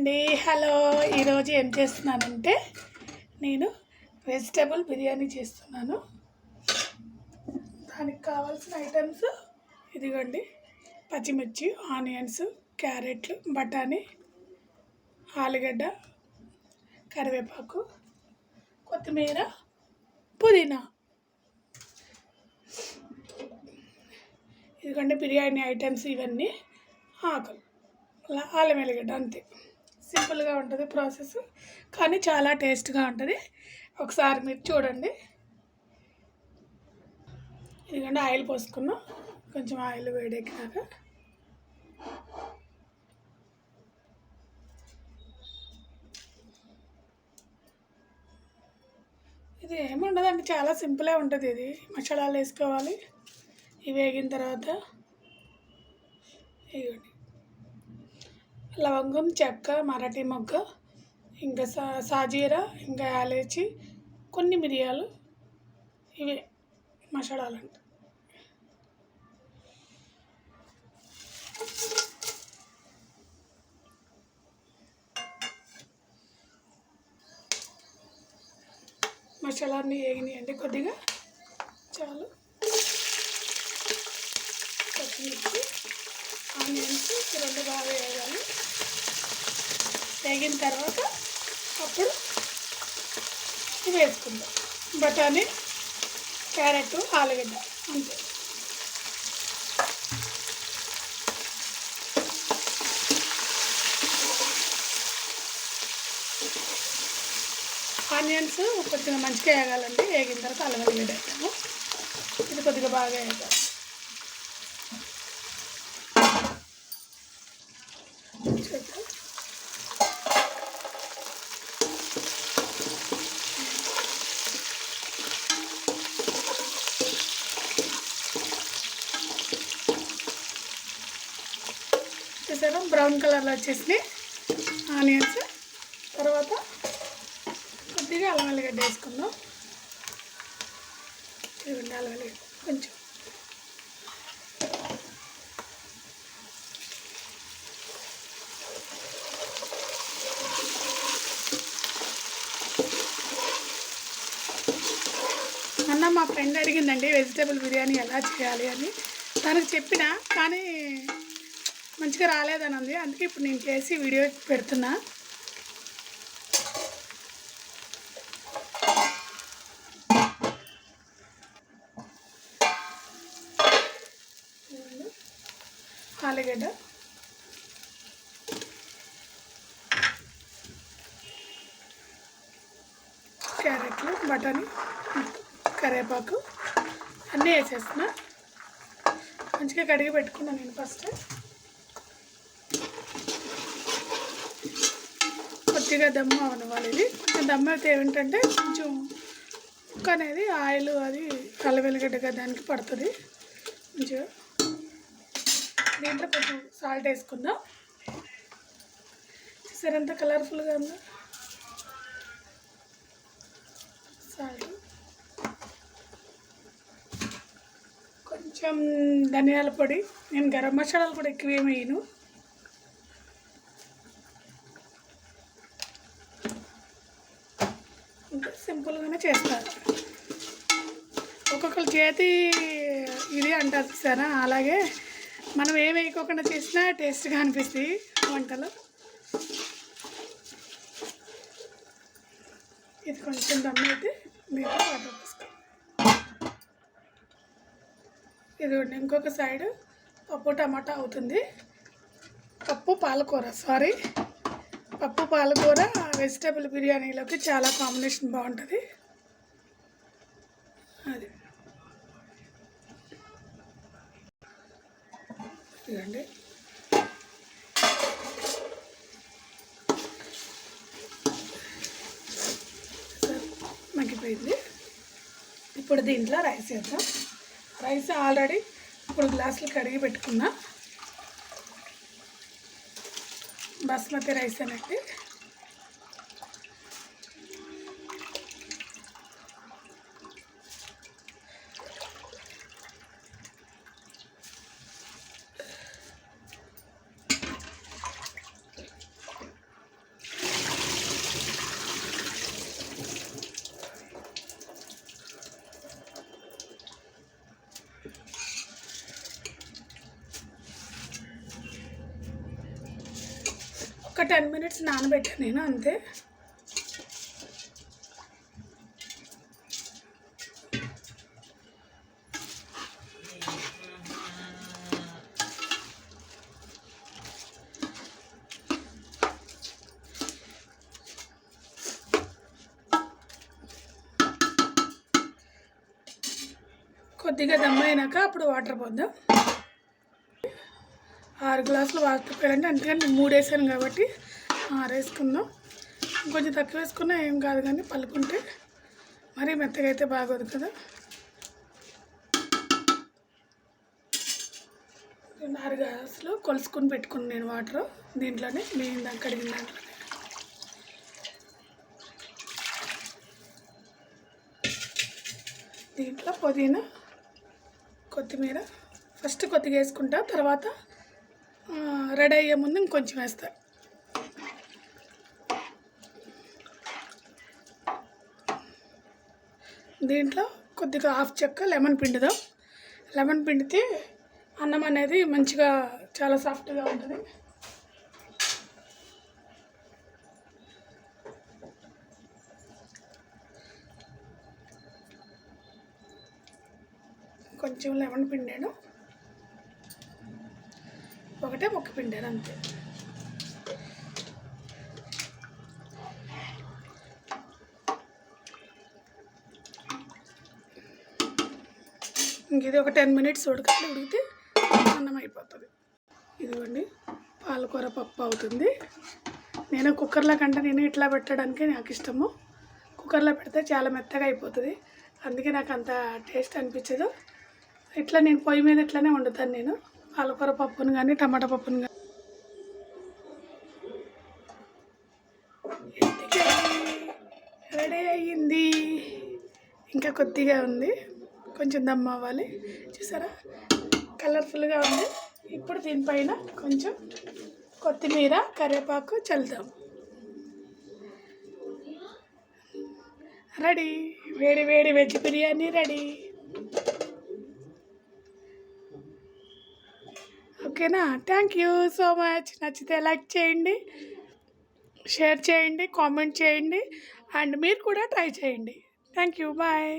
అండి. హలో ఈరోజు ఏం చేస్తున్నానంటే నేను వెజిటేబుల్ బిర్యానీ చేస్తున్నాను. దానికి కావాల్సిన ఐటమ్స్ ఇదిగోండి. పచ్చిమిర్చి ఆనియన్స్ క్యారెట్లు బఠానీ ఆలుగడ్డ కరివేపాకు కొత్తిమీర పుదీనా. ఇదిగోండి బిర్యానీ ఐటమ్స్ ఇవన్నీ. ఆకులు అలా అల్లం వెల్లిగడ్డ అంతే. సింపుల్గా ఉంటుంది ప్రాసెస్ కానీ చాలా టేస్ట్గా ఉంటుంది. ఒకసారి మీరు చూడండి. ఇదిగోండి ఆయిల్ పోసుకున్నాం. కొంచెం ఆయిల్ వేడెక్కినాక. ఇది ఏముండదండి చాలా సింపులే ఉంటుంది ఇది. మసాలాలు వేసుకోవాలి. ఇవి వేగిన తర్వాత ఇవ్వండి లవంగం చెక్క మరాఠీ మొగ్గ ఇంకా సా సాజీరా ఇంకా యాలేచి కొన్ని మిరియాలు ఇవే మసాలాలు అంటే మసాలాన్ని వేగినాయండి కొద్దిగా. చాలు. పచ్చిమిర్చి ఆనియన్స్ రెండు బాగా వేయాలి వేగిన తర్వాత అప్పుడు వేసుకుందాం. బఠానీ క్యారెట్ ఆలుగడ్డ అంతే. ఆనియన్స్ కొద్దిగా మంచిగా వేగాలండి. వేగిన తర్వాత అల్లం వేడేస్తాము ఇది కొద్దిగా బాగా వేయాలి చూద్దాం చూసారా బ్రౌన్ కలర్లో వచ్చేసి ఆనియన్స్. తర్వాత కొద్దిగా అల్లం వెల్లిగడ్డ వేసుకుందాం. చూడండి అల్లం వెల్లిగడ్డ. కొంచెం. అన్న మా ఫ్రెండ్ అడిగిందండి వెజిటేబుల్ బిర్యానీ ఎలా చేయాలి? అని. తనకు చెప్పిన కానీ మంచిగా రాలేదని ఉంది అందుకే ఇప్పుడు నేను చేసి వీడియో పెడుతున్నా. ఆలుగడ్డ. క్యారెట్లు బఠానీ కరివేపాకు అన్నీ వేసేస్తున్నా. మంచిగా కడిగి పెట్టుకున్నాను నేను ఫస్ట్. కొద్దిగా దమ్ము అవనివ్వాలి ఇది కొంచెం అయితే ఏమిటంటే కొంచెం కుక్క అనేది ఆయిల్ అది అల్లం వెల్లిగడ్డగా దానికి పడుతుంది. మంచిగా దీంట్లో కొంచెం సాల్ట్ వేసుకుందాం. సరే ఎంత కలర్ఫుల్గా ఉందో? సాల్ట్. కొంచెం ధనియాల పొడి. నేను గరం మసాలాలు కూడా ఎక్కువ ఏమి వేయను. ఇంకా సింపుల్గానే చేస్తారు. ఒక్కొక్కరి చేతి ఇది అంటారు సరే అలాగే మనం ఏం వేయకోకుండా చేసినా టేస్ట్గా అనిపిస్తాయి వంటలు. ఇది కొంచెం దమ్ము అయితే మీరు వాటర్ ఇది ఇంకొక సైడ్ పప్పు టమాటా అవుతుంది. పప్పు పాలకూర సారీ. పప్పు పాలకూర వెజిటేబుల్ బిర్యానీలోకి చాలా కాంబినేషన్ బాగుంటుంది. అది. ఇదండి మగ్గిపోయింది. ఇప్పుడు దీంట్లో రైస్ వేద్దాం. రైస్ ఆల్రెడీ ఇప్పుడు గ్లాసులు కడిగి పెట్టుకున్నా. బాస్మతి రైస్ అనేది. ఒక టెన్ మినిట్స్ నానబెట్టాను నేను అంతే. కొద్దిగా దమ్ అయినాక అప్పుడు వాటర్ పోద్దాం. ఆరు గ్లాసులు వాటర్ పోయాలంటే అందుకని మూడు వేసాను కాబట్టి ఆరు వేసుకుందాం కొంచెం తక్కువ వేసుకున్నా ఏం కాదు కానీ పలుకుంటే మరీ మెత్తగా అయితే బాగోదు కదా. రెండు ఆరు గ్లాసులు కొలుసుకొని పెట్టుకున్నాను నేను వాటర్ దీంట్లోనే నేను దానికి కడిగిన దాంట్లోనే. దీంట్లో పుదీనా కొత్తిమీర ఫస్ట్ కొద్దిగా వేసుకుంటా తర్వాత రెడీ అయ్యే ముందు ఇంకొంచెం వేస్తా. దీంట్లో కొద్దిగా హాఫ్ చెక్క లెమన్ పిండుదాం. లెమన్ పిండితే అన్నం అనేది మంచిగా చాలా సాఫ్ట్గా ఉంటుంది. కొంచెం లెమన్ పిండాను. ఒకటే ముక్క పిండారు అంతే. ఇంక ఇది ఒక టెన్ మినిట్స్ ఉడకాలి ఉడికితే అన్నం అయిపోతుంది. ఇదిగోండి పాలకూర పప్పు అవుతుంది. నేను కుక్కర్లో కంటే నేను ఇట్లా పెట్టడానికి నాకు ఇష్టము. కుక్కర్లో పెడితే చాలా మెత్తగా అయిపోతుంది. అందుకే నాకు అంత టేస్ట్ అనిపించదు. ఇట్లా నేను పొయ్యి మీద ఇట్లానే వండుతాను నేను. పాలకూర పప్పును కానీ టమాటా పప్పును కానీ రెడీ అయ్యింది. ఇంకా కొద్దిగా ఉంది. కొంచెం దమ్ అవ్వాలి. చూసారా? కలర్ఫుల్గా ఉంది. ఇప్పుడు దీనిపైన కొంచెం కొత్తిమీర కరివేపాకు చల్లుదాం. రెడీ. వేడి వేడి వెజ్ బిర్యానీ రెడీ. ఓకేనా? థ్యాంక్ యూ సో మచ్ నచ్చితే లైక్ చేయండి షేర్ చేయండి కామెంట్ చేయండి అండ్ మీరు కూడా ట్రై చేయండి. Thank you bye